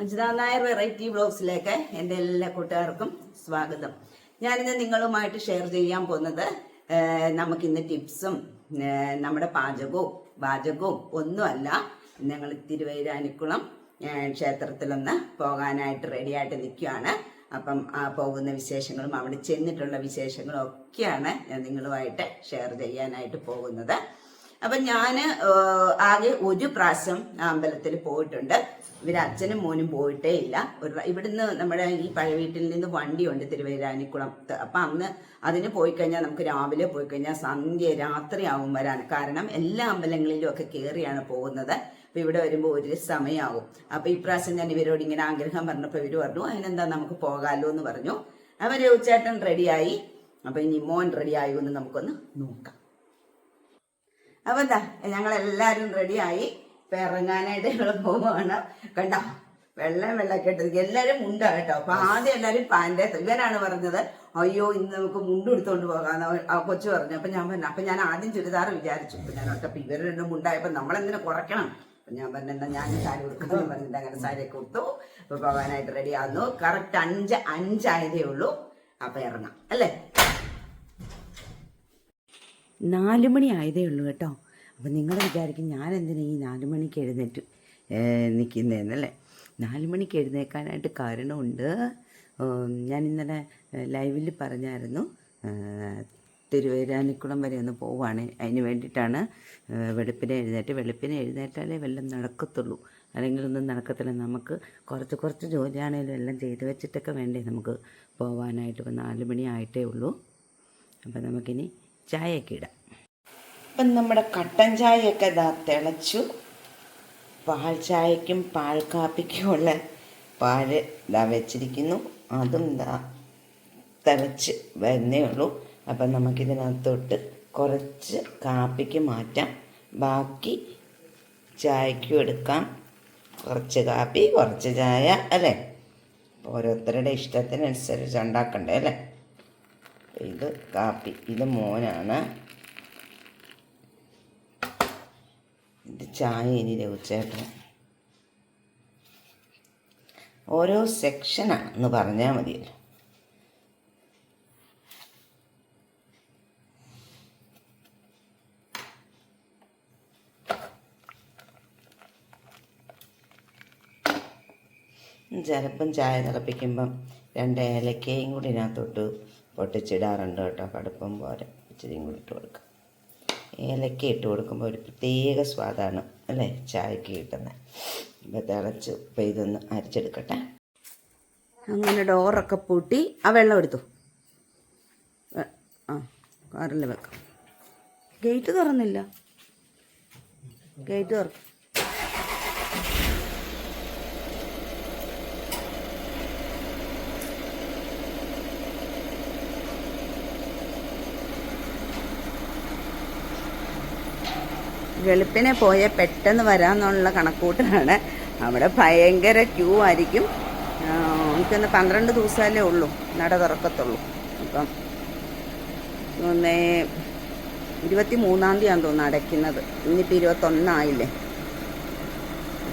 Ajitha Nair variety ബ്ലോഗ്സിലേക്ക് എന്റെ എല്ലാ കൂട്ടുകാർക്കും സ്വാഗതം. ഞാനിന്ന് നിങ്ങളുമായിട്ട് ഷെയർ ചെയ്യാൻ പോകുന്നത് നമുക്ക് നമുക്കിന്ന് ടിപ്സും നമ്മുടെ പാചകവും പാചകവും ഒന്നുമല്ല. ഞങ്ങൾ തിരുവൈരാനിക്കുളം ക്ഷേത്രത്തിലൊന്ന് പോകാനായിട്ട് റെഡിയായിട്ട് നിൽക്കുകയാണ്. അപ്പം ആ പോകുന്ന വിശേഷങ്ങളും അവിടെ ചെന്നിട്ടുള്ള വിശേഷങ്ങളും ഒക്കെയാണ് ഞാൻ നിങ്ങളുമായിട്ട് ഷെയർ ചെയ്യാനായിട്ട് പോകുന്നത്. അപ്പം ഞാൻ ആകെ ഒരു പ്രാവശ്യം അമ്പലത്തിൽ പോയിട്ടുണ്ട്. ഇവർ അച്ഛനും മോനും പോയിട്ടേ ഇല്ല. ഒരു ഇവിടുന്ന് നമ്മുടെ ഈ പഴയ വീട്ടിൽ നിന്ന് വണ്ടിയുണ്ട് തിരുവേരാനിക്കുളം അപ്പം അന്ന് അതിന് പോയി കഴിഞ്ഞാൽ നമുക്ക് രാവിലെ പോയി കഴിഞ്ഞാൽ സന്ധ്യ രാത്രിയാവും വരാൻ. കാരണം എല്ലാ അമ്പലങ്ങളിലും ഒക്കെ കയറിയാണ് പോകുന്നത്. അപ്പൊ ഇവിടെ വരുമ്പോൾ ഒരു സമയമാവും അപ്പൊ ഇപ്രാവശ്യം ഞാൻ ഇവരോട് ഇങ്ങനെ ആഗ്രഹം പറഞ്ഞപ്പോൾ ഇവർ പറഞ്ഞു അതിനെന്താ നമുക്ക് പോകാലോ എന്ന് പറഞ്ഞു. അവർ ഉച്ചേട്ടൻ റെഡിയായി. അപ്പൊ ഇനി മോൻ റെഡിയായോ എന്ന് നമുക്കൊന്ന് നോക്കാം. അപ്പൊ എന്താ ഞങ്ങൾ എല്ലാരും റെഡിയായി. ഇറങ്ങാനായിട്ട് ഞങ്ങൾ പോവുകയാണ് കണ്ട? വെള്ളം വെള്ളക്കെട്ട് എല്ലാരും മുണ്ട കേട്ടോ. അപ്പൊ ആദ്യം എല്ലാരും പാന്റെ ഇവനാണ് പറഞ്ഞത് അയ്യോ ഇന്ന് നമുക്ക് മുണ്ട് എടുത്തോണ്ട് പോകാന്ന് കൊച്ചു പറഞ്ഞു. അപ്പൊ ഞാൻ പറഞ്ഞു അപ്പൊ ഞാൻ ആദ്യം ചുരിദാർ വിചാരിച്ചു. അപ്പൊ ഞാൻ ഒറ്റ ഇവർ രണ്ടും മുണ്ടായപ്പോ നമ്മളെന്തിനെ കുറയ്ക്കണം? അപ്പൊ ഞാൻ പറഞ്ഞു ഞാൻ സാരി കൊടുക്കുന്നു പറഞ്ഞിട്ട് അങ്ങനെ സാരിയൊക്കെ കൊടുത്തു അപ്പൊ പോകാനായിട്ട് റെഡി ആകുന്നു കറക്റ്റ് അഞ്ച് അഞ്ചായതേ ഉള്ളൂ. അപ്പൊ ഇറങ്ങാം. അല്ലേ? നാല് മണി ആയതേ ഉള്ളൂ കേട്ടോ. അപ്പം നിങ്ങൾ വിചാരിക്കും ഞാൻ എന്തിനാ ഈ നാല് മണിക്ക് എഴുന്നേറ്റ് നിൽക്കുന്നതെന്നല്ലേ നാല് മണിക്ക് എഴുന്നേക്കാനായിട്ട് കാരണമുണ്ട്. ഞാൻ ഇന്നലെ ലൈവിൽ പറഞ്ഞായിരുന്നു തിരുവേരാനിക്കുളം വരെ ഒന്ന് പോവുകയാണ് അതിന് വേണ്ടിയിട്ടാണ് വെളുപ്പിനെ എഴുന്നേറ്റ് വെളുപ്പിനെ എഴുന്നേറ്റാലേ വല്ലതും നടക്കത്തുള്ളൂ. അല്ലെങ്കിൽ ഒന്നും നടക്കത്തില്ല. നമുക്ക് കുറച്ച് കുറച്ച് ജോലിയാണേലും എല്ലാം ചെയ്തു വെച്ചിട്ടൊക്കെ വേണ്ടേ നമുക്ക് പോവാനായിട്ട്. ഇപ്പോൾ നാല് മണി ആയിട്ടേ ഉള്ളൂ. അപ്പോൾ നമുക്കിനി ചായയൊക്കെ ഇടാം. അപ്പം നമ്മുടെ കട്ടൻ ചായയൊക്കെ ഇതാ തിളച്ചു. പാൽ ചായക്കും പാൽ കാപ്പിക്കുമുള്ള പാൽ ഇതാ വെച്ചിരിക്കുന്നു. അതും ഇതാ തിളച്ച് വരുന്നേ ഉള്ളൂ. അപ്പം നമുക്കിതിനകത്തോട്ട് കുറച്ച് കാപ്പിക്ക് മാറ്റാം. ബാക്കി ചായക്കും എടുക്കാം. കുറച്ച് കാപ്പി കുറച്ച് ചായ അല്ലേ? ഓരോരുത്തരുടെ ഇഷ്ടത്തിനനുസരിച്ച് ഉണ്ടാക്കണ്ടേ അല്ലേ? ഇത് കാപ്പി ഇത് മോനാണ്. ഇത് ചായ ഇനി രവിച്ചേട്ടൻ ഓരോ സെക്ഷനാണെന്ന് പറഞ്ഞാൽ മതിയല്ലോ ചിലപ്പം ചായ തിളപ്പിക്കുമ്പം രണ്ട് ഏലക്കയും കൂടി ഇതിനകത്തോട്ട് പൊട്ടിച്ചിടാറുണ്ട് കേട്ടോ. കടുപ്പം പോലെ ഇച്ചിരിയും കൂടി ഇട്ട് കൊടുക്കാം. ഏലക്ക ഇട്ട് കൊടുക്കുമ്പോൾ ഒരു പ്രത്യേക സ്വാദാണ് അല്ലേ? ചായക്ക് കിട്ടുന്നത് ഇപ്പം തിളച്ച് ഇപ്പം ഇതൊന്ന് അരച്ചെടുക്കട്ടെ. അങ്ങനെ ഡോറൊക്കെ പൂട്ടി ആ വെള്ളം എടുത്തു? ആ കാറിൽ വെക്കാം. ഗേറ്റ് തുറന്നില്ല. ഗേറ്റ് തുറക്കും വെളുപ്പിനെ പോയ പെട്ടെന്ന് വരാമെന്നുള്ള കണക്കൂട്ടലാണ്. അവിടെ ഭയങ്കര ക്യൂ ആയിരിക്കും. എനിക്കൊന്ന് പന്ത്രണ്ട് ദിവസമല്ലേ ഉള്ളൂ. നട തുറക്കത്തുള്ളൂ. അപ്പം ഒന്ന് ഇരുപത്തി മൂന്നാം തീയതിയാണ് തോന്നുന്നു അടയ്ക്കുന്നത്. ഇന്നിപ്പോൾ ഇരുപത്തൊന്നായില്ലേ?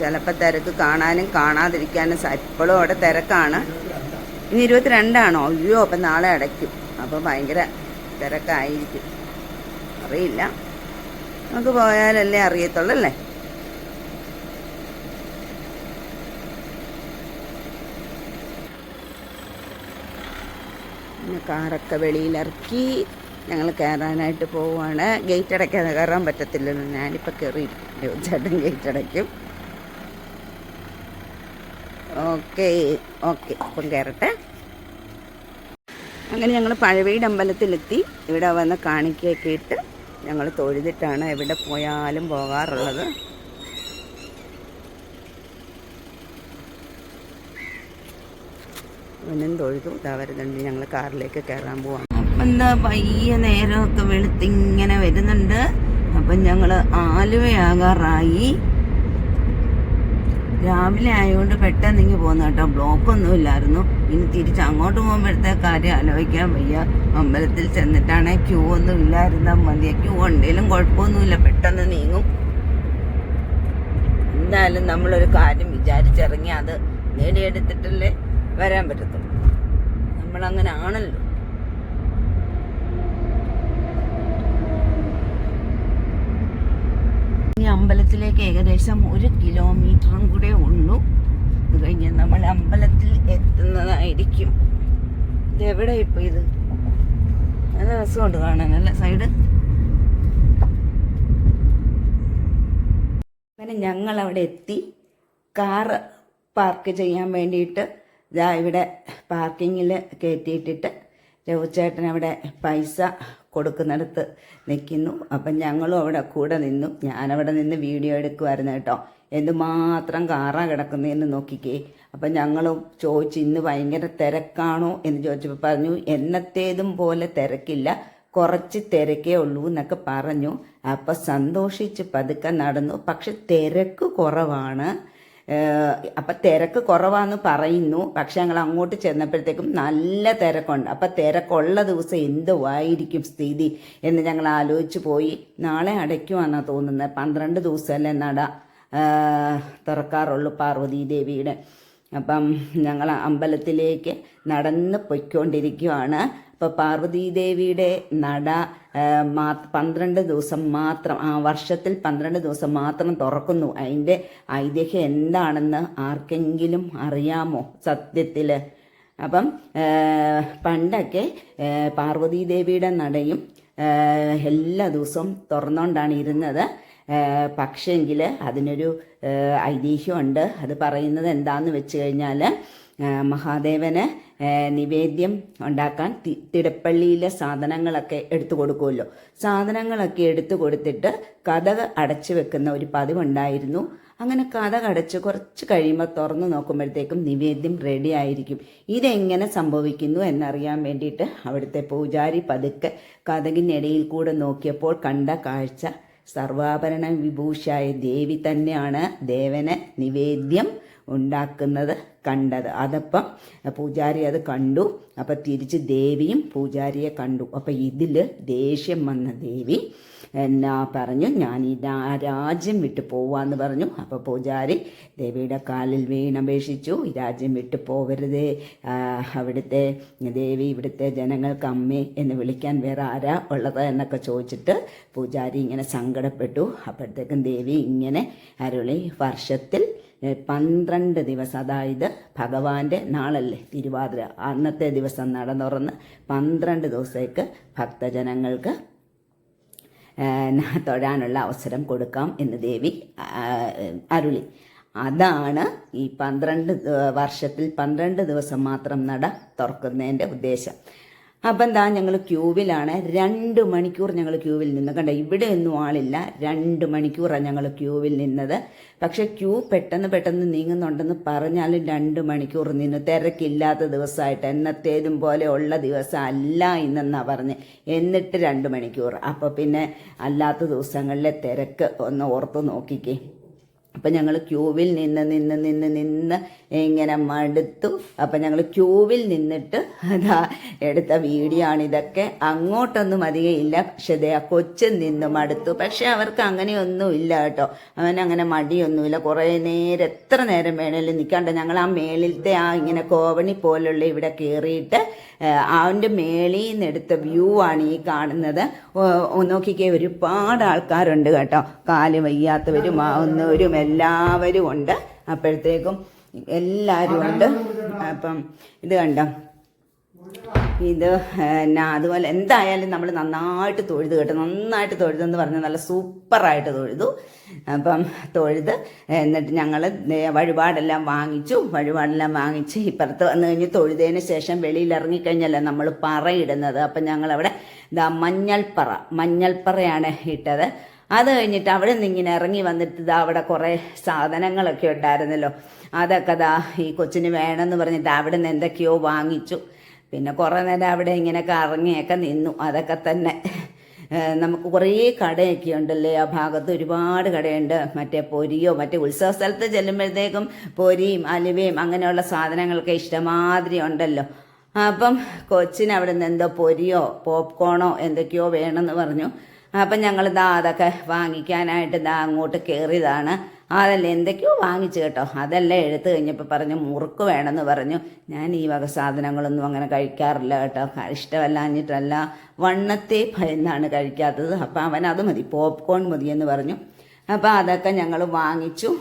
ചിലപ്പോൾ തിരക്ക് കാണാനും കാണാതിരിക്കാനും ഇപ്പോഴും അവിടെ തിരക്കാണ്. ഇനി ഇരുപത്തിരണ്ടാണോ? അയ്യോ അപ്പം നാളെ അടയ്ക്കും. അപ്പോൾ ഭയങ്കര തിരക്കായിരിക്കും. അറിയില്ല. നമുക്ക് പോയാലല്ലേ അറിയത്തുള്ളൂ അല്ലേ? കാറൊക്കെ വെളിയിലിറക്കി ഞങ്ങൾ കയറാനായിട്ട് പോവുകയാണ് ഗേറ്റ് അടയ്ക്കാതെ കയറാൻ പറ്റത്തില്ലല്ലോ. ഞാനിപ്പോൾ കയറിയിട്ടുണ്ട് ചേട്ടൻ ഗേറ്റ് അടയ്ക്കും. Okay okay. അപ്പം കയറട്ടെ. അങ്ങനെ ഞങ്ങൾ പഴവീട് അമ്പലത്തിലെത്തി. ഇവിടെ വന്ന് കാണിക്കുകയൊക്കെ ഇട്ട് ഞങ്ങൾ തൊഴുതിട്ടാണ് എവിടെ പോയാലും പോകാറുള്ളത്. അവനും തൊഴുതു. ഇതാ വരുന്നുണ്ട്. ഞങ്ങൾ കാറിലേക്ക് കയറാൻ പോവാം അപ്പം എന്താ പയ്യ നേരമൊക്കെ വെളുത്തിങ്ങനെ വരുന്നുണ്ട്. അപ്പം ഞങ്ങൾ ആലുവയാകാറായി. രാവിലെ ആയതുകൊണ്ട് പെട്ടെന്ന് ഇങ്ങ് പോകുന്ന കേട്ടോ. ബ്ലോക്കൊന്നും ഇല്ലായിരുന്നു. ഇനി തിരിച്ച് അങ്ങോട്ട് പോകുമ്പോഴത്തെ കാര്യം ആലോചിക്കാൻ വയ്യ. അമ്പലത്തിൽ ചെന്നിട്ടാണെ ക്യൂ ഒന്നും ഇല്ലായിരുന്നാൽ മതി. ക്യൂ ഉണ്ടെങ്കിലും കുഴപ്പമൊന്നുമില്ല. പെട്ടെന്ന് നീങ്ങും. എന്തായാലും നമ്മളൊരു കാര്യം വിചാരിച്ചിറങ്ങി അത് നേടിയെടുത്തിട്ടല്ലേ വരാൻ പറ്റത്തുള്ളൂ. നമ്മളങ്ങനെ ആണല്ലോ ഈ അമ്പലത്തിലേക്ക് ഏകദേശം ഒരു കിലോമീറ്ററും കൂടെ ഉള്ളൂ. അത് കഴിഞ്ഞ് നമ്മൾ അമ്പലത്തിൽ എത്തുന്നതായിരിക്കും. ഇത് എവിടെ ഇപ്പൊ ഇത്? നല്ല രസമുണ്ട് കാണാൻ നല്ല സൈഡ്. അങ്ങനെ ഞങ്ങൾ അവിടെ എത്തി. കാറ് പാർക്ക് ചെയ്യാൻ വേണ്ടിയിട്ട് ഇതാ ഇവിടെ പാർക്കിങ്ങിൽ കയറ്റിയിട്ടിട്ട് രഘുചേട്ടൻ അവിടെ പൈസ കൊടുക്കുന്നിടത്ത് നിൽക്കുന്നു അപ്പം ഞങ്ങളും അവിടെ കൂടെ നിന്നു. ഞാനവിടെ നിന്ന് വീഡിയോ എടുക്കുമായിരുന്നു കേട്ടോ. എന്തുമാത്രം കാറാ കിടക്കുന്നതെന്ന് നോക്കിക്കേ. അപ്പം ഞങ്ങളും ചോദിച്ചു ഇന്ന് ഭയങ്കര തിരക്കാണോ? എന്ന് ചോദിച്ചപ്പോൾ പറഞ്ഞു എന്നത്തേതും പോലെ തിരക്കില്ല. കുറച്ച് തിരക്കേ ഉള്ളൂ എന്നൊക്കെ പറഞ്ഞു. അപ്പം സന്തോഷിച്ച് പതുക്കെ നടന്നു. പക്ഷെ തിരക്ക് കുറവാണ്. അപ്പം തിരക്ക് കുറവാന്ന് പറയുന്നു. പക്ഷെ ഞങ്ങൾ അങ്ങോട്ട് ചെന്നപ്പോഴത്തേക്കും നല്ല തിരക്കുണ്ട്. അപ്പം തിരക്കുള്ള ദിവസം എന്തുവായിരിക്കും സ്ഥിതി എന്ന് ഞങ്ങൾ ആലോചിച്ച് പോയി. നാളെ അടയ്ക്കുവാണെന്നാണ് തോന്നുന്നത് പന്ത്രണ്ട് ദിവസമല്ലേ നട തുറക്കാറുള്ളൂ പാർവതി ദേവിയുടെ അപ്പം ഞങ്ങൾ അമ്പലത്തിലേക്ക് നടന്ന് പൊയ്ക്കൊണ്ടിരിക്കുകയാണ് അപ്പോൾ പാർവതീദേവിയുടെ നട മാ പന്ത്രണ്ട് ദിവസം മാത്രം ആ വർഷത്തിൽ പന്ത്രണ്ട് ദിവസം മാത്രം തുറക്കുന്നു. അതിന്റെ ഐതിഹ്യം എന്താണെന്ന് ആർക്കെങ്കിലും അറിയാമോ സത്യത്തിൽ അപ്പം പണ്ടൊക്കെ പാർവതീദേവിയുടെ നടയും എല്ലാ ദിവസവും തുറന്നുകൊണ്ടാണ് ഇരുന്നത്. പക്ഷേങ്കിൽ അതിനൊരു ഐതിഹ്യമുണ്ട്. അത് പറയുന്നത് എന്താണെന്ന് വെച്ച് കഴിഞ്ഞാൽ മഹാദേവന് നിവേദ്യം ഉണ്ടാക്കാൻ തിടപ്പള്ളിയിലെ സാധനങ്ങളൊക്കെ എടുത്തു കൊടുക്കുമല്ലോ. സാധനങ്ങളൊക്കെ എടുത്തു കൊടുത്തിട്ട് കഥക അടച്ചു വെക്കുന്ന ഒരു പതിവുണ്ടായിരുന്നു. അങ്ങനെ കഥ അടച്ച് കുറച്ച് കഴിയുമ്പോൾ തുറന്നു നോക്കുമ്പോഴത്തേക്കും നിവേദ്യം റെഡി ആയിരിക്കും. ഇതെങ്ങനെ സംഭവിക്കുന്നു എന്നറിയാൻ വേണ്ടിയിട്ട് അവിടുത്തെ പൂജാരി പതുക്കെ കഥകിനിടയിൽ കൂടെ നോക്കിയപ്പോൾ കണ്ട കാഴ്ച. സർവാഭരണ വിഭൂഷായ ദേവി തന്നെയാണ് ദേവന് നിവേദ്യം ഉണ്ടാക്കുന്നത്. കണ്ടത്. അതപ്പം പൂജാരി അത് കണ്ടു. അപ്പം തിരിച്ച് ദേവിയും പൂജാരിയെ കണ്ടു. അപ്പം ഇതിൽ ദേഷ്യം വന്ന ദേവി എന്നാ പറഞ്ഞു. ഞാൻ ഈ രാജ്യം വിട്ടു പോവാന്ന് പറഞ്ഞു. അപ്പോൾ പൂജാരി ദേവിയുടെ കാലിൽ വീണപേക്ഷിച്ചു ഈ രാജ്യം വിട്ടു പോവരുതേ. ആ, അവിടുത്തെ ദേവി ഇവിടുത്തെ ജനങ്ങൾക്ക് അമ്മേ എന്ന് വിളിക്കാൻ വേറെ ആരാ ഉള്ളത് എന്നൊക്കെ ചോദിച്ചിട്ട് പൂജാരി ഇങ്ങനെ സങ്കടപ്പെട്ടു. അപ്പോഴത്തേക്കും ദേവി ഇങ്ങനെ അരുളി വർഷത്തിൽ പന്ത്രണ്ട് ദിവസം അതായത് ഭഗവാന്റെ നാളല്ലേ തിരുവാതിര അന്നത്തെ ദിവസം നട തുറന്ന് പന്ത്രണ്ട് ദിവസത്തേക്ക് ഭക്തജനങ്ങൾക്ക് തൊഴാനുള്ള അവസരം കൊടുക്കാം എന്ന് ദേവി അരുളി. അതാണ് ഈ പന്ത്രണ്ട് വർഷത്തിൽ പന്ത്രണ്ട് ദിവസം മാത്രം നട തുറക്കുന്നതിന്റെ ഉദ്ദേശം. അപ്പം എന്താ ഞങ്ങൾ ക്യൂവിലാണ്. രണ്ട് മണിക്കൂർ ഞങ്ങൾ ക്യൂവിൽ നിന്ന്. കണ്ട ഇവിടെ ഒന്നും ആളില്ല. രണ്ട് മണിക്കൂറാണ് ഞങ്ങൾ ക്യൂവിൽ നിന്നത്. പക്ഷേ ക്യൂ പെട്ടെന്ന് പെട്ടെന്ന് നീങ്ങുന്നുണ്ടെന്ന് പറഞ്ഞാലും രണ്ട് മണിക്കൂർ നിന്നു തിരക്കില്ലാത്ത ദിവസമായിട്ട് എന്നത്തേതും പോലെ ഉള്ള ദിവസം അല്ല ഇന്നെന്നാണ് പറഞ്ഞ്. എന്നിട്ട് രണ്ട് മണിക്കൂർ. അപ്പോൾ പിന്നെ അല്ലാത്ത ദിവസങ്ങളിലെ തിരക്ക് ഒന്ന് ഓർത്ത് നോക്കിക്കേ. അപ്പം ഞങ്ങൾ ക്യൂവിൽ നിന്ന് നിന്ന് നിന്ന് നിന്ന് ഇങ്ങനെ മടുത്തു. അപ്പം ഞങ്ങൾ ക്യൂവിൽ നിന്നിട്ട് അതാ എടുത്ത വീഡിയോ ആണ് ഇതൊക്കെ അങ്ങോട്ടൊന്നും അധികം ഇല്ല. പക്ഷെ ആ കൊച്ചു നിന്നും മടുത്തു. പക്ഷെ അവർക്ക് അങ്ങനെയൊന്നും ഇല്ല കേട്ടോ. അവൻ അങ്ങനെ മടിയൊന്നുമില്ല. കുറേ നേരം എത്ര നേരം വേണേലും നിൽക്കാണ്ട് ഞങ്ങൾ ആ മേളിലത്തെ ആ ഇങ്ങനെ കോവണി പോലുള്ള ഇവിടെ കയറിയിട്ട് അവന്റെ മേളിൽ നിന്ന് എടുത്ത വ്യൂ ആണ് ഈ കാണുന്നത്. നോക്കിക്കേ ഒരുപാട് ആൾക്കാരുണ്ട് കേട്ടോ. കാൽ വയ്യാത്തവരും ആവുന്നവരും എല്ലാവരും ഉണ്ട്. അപ്പോഴത്തേക്കും എല്ലാവരും ഉണ്ട്. അപ്പം ഇത് കണ്ടോ? ഇത് എന്നാ അതുപോലെ എന്തായാലും നമ്മൾ നന്നായിട്ട് തൊഴുത് കേട്ടോ. നന്നായിട്ട് തൊഴുതെന്ന് പറഞ്ഞാൽ നല്ല സൂപ്പറായിട്ട് തൊഴുതു. അപ്പം തൊഴുത് എന്നിട്ട് ഞങ്ങൾ വഴിപാടെല്ലാം വാങ്ങിച്ചു. വഴിപാടെല്ലാം വാങ്ങിച്ച് ഇപ്പുറത്ത് വന്നു കഴിഞ്ഞ് തൊഴുതതിന് ശേഷം വെളിയിൽ ഇറങ്ങിക്കഴിഞ്ഞല്ലേ നമ്മൾ പറയിടുന്നത്. അപ്പം ഞങ്ങളവിടെ ഇതാ മഞ്ഞൾപ്പറ മഞ്ഞൾപ്പറയാണ് ഇട്ടത്. അത് കഴിഞ്ഞിട്ട് അവിടെ നിന്ന് ഇങ്ങനെ ഇറങ്ങി വന്നിട്ട് ഇതാ അവിടെ കുറേ സാധനങ്ങളൊക്കെ ഉണ്ടായിരുന്നല്ലോ. അതൊക്കെ ദാ ഈ കൊച്ചിന് വേണമെന്ന് പറഞ്ഞിട്ട് അവിടെ നിന്ന് എന്തൊക്കെയോ വാങ്ങിച്ചു. പിന്നെ കുറേ നേരം അവിടെ ഇങ്ങനെ കറങ്ങിയൊക്കെ നിന്നു. അതൊക്കെ തന്നെ. നമുക്ക് കുറേ കടയൊക്കെ ഉണ്ടല്ലേ? ആ ഭാഗത്ത് ഒരുപാട് കടയുണ്ട്. മറ്റേ പൊരിയോ മറ്റേ ഉത്സവ സ്ഥലത്ത് ചെല്ലുമ്പോഴത്തേക്കും പൊരിയും അലുവയും അങ്ങനെയുള്ള സാധനങ്ങളൊക്കെ ഇഷ്ടമാതിരി ഉണ്ടല്ലോ. അപ്പം കൊച്ചിന് അവിടെ നിന്ന് എന്തോ പൊരിയോ പോപ്കോണോ എന്തൊക്കെയോ വേണമെന്ന് പറഞ്ഞു. അപ്പം ഞങ്ങൾ ദാ അതൊക്കെ വാങ്ങിക്കാനായിട്ട് ദാ അങ്ങോട്ട് കയറിയതാണ് അതല്ല എന്തൊക്കെയോ വാങ്ങിച്ചു കേട്ടോ. അതെല്ലാം എടുത്തു കഴിഞ്ഞപ്പോൾ പറഞ്ഞു മുറുക്ക് വേണമെന്ന് പറഞ്ഞു. ഞാൻ ഈ വക സാധനങ്ങളൊന്നും അങ്ങനെ കഴിക്കാറില്ല കേട്ടോ. ഇഷ്ടമല്ല ഇഷ്ടമല്ലാഞ്ഞിട്ടല്ല വണ്ണത്തെ ഭയന്നാണ് കഴിക്കാത്തത്. അപ്പം അവൻ അത് മതി പോപ്കോൺ മതിയെന്ന് പറഞ്ഞു. അപ്പോൾ അതൊക്കെ ഞങ്ങൾ വാങ്ങിച്ചു.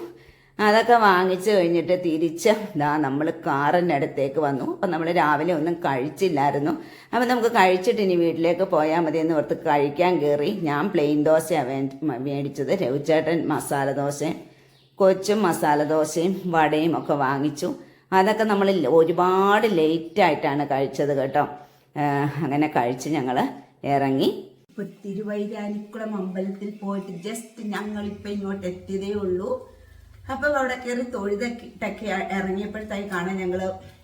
അതൊക്കെ വാങ്ങിച്ചു കഴിഞ്ഞിട്ട് തിരിച്ച് ദാ നമ്മൾ കാറിന്റെ അടുത്തേക്ക് വന്നു. അപ്പം നമ്മൾ രാവിലെ ഒന്നും കഴിച്ചില്ലായിരുന്നു. അപ്പം നമുക്ക് കഴിച്ചിട്ട് ഇനി വീട്ടിലേക്ക് പോയാൽ മതി എന്ന് ഓർത്ത് കഴിക്കാൻ കയറി. ഞാൻ പ്ലെയിൻ ദോശയാണ് മേടിച്ചത്. രവിച്ചേട്ടൻ മസാല ദോശയും കൊച്ചും മസാല ദോശയും വടയും ഒക്കെ വാങ്ങിച്ചു. അതൊക്കെ നമ്മൾ ഒരുപാട് ലേറ്റായിട്ടാണ് കഴിച്ചത് കേട്ടോ. അങ്ങനെ കഴിച്ച് ഞങ്ങൾ ഇറങ്ങി. ഇപ്പൊ തിരുവൈരാനിക്കുളം അമ്പലത്തിൽ പോയിട്ട് ജസ്റ്റ് ഞങ്ങൾ ഇപ്പൊ ഇങ്ങോട്ട് എത്തിയതേ ഉള്ളൂ. അപ്പൊ അവിടെ കയറി തൊഴുതൊക്കെ ഇറങ്ങിയപ്പോഴത്തേക്കാണ് ഞങ്ങൾ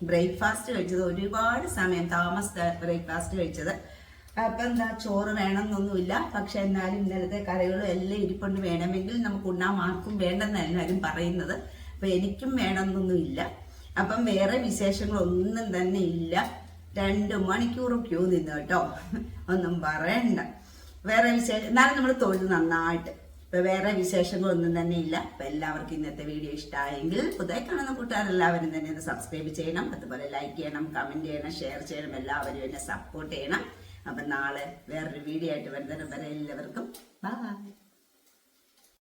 ബ്രേക്ക്ഫാസ്റ്റ് കഴിച്ചത്. ഒരുപാട് സമയം താമസിച്ച ബ്രേക്ക്ഫാസ്റ്റ് കഴിച്ചത്. അപ്പൊ എന്താ ചോറ് വേണമെന്നൊന്നുമില്ല. പക്ഷെ എന്നാലും ഇന്നലത്തെ കറികളും എല്ലാം ഇരിപ്പുണ്ട്. വേണമെങ്കിൽ നമുക്ക് ഉണ്ണാൻ ആർക്കും വേണ്ടെന്ന് എല്ലാവരും പറയുന്നത്. അപ്പൊ എനിക്കും വേണമെന്നൊന്നുമില്ല. അപ്പം വേറെ വിശേഷങ്ങളൊന്നും തന്നെ ഇല്ല. രണ്ട് മണിക്കൂർ ക്യൂ നിന്ന് കേട്ടോ. ഒന്നും പറയണ്ട. വേറെ വിശേഷം എന്നാലും നമ്മൾ തൊഴിൽ നന്നായിട്ട്. ഇപ്പൊ വേറെ വിശേഷങ്ങളൊന്നും തന്നെ ഇല്ല. അപ്പൊ എല്ലാവർക്കും ഇന്നത്തെ വീഡിയോ ഇഷ്ടമായെങ്കിൽ പുതുതായി കാണുന്ന കൂട്ടുകാരെല്ലാവരും തന്നെ ഒന്ന് സബ്സ്ക്രൈബ് ചെയ്യണം. അതുപോലെ ലൈക്ക് ചെയ്യണം കമന്റ് ചെയ്യണം ഷെയർ ചെയ്യണം. എല്ലാവരും എന്നെ സപ്പോർട്ട് ചെയ്യണം. അപ്പൊ നാളെ വേറൊരു വീഡിയോ ആയിട്ട് വരുന്നതിന് വരെ എല്ലാവർക്കും ബൈ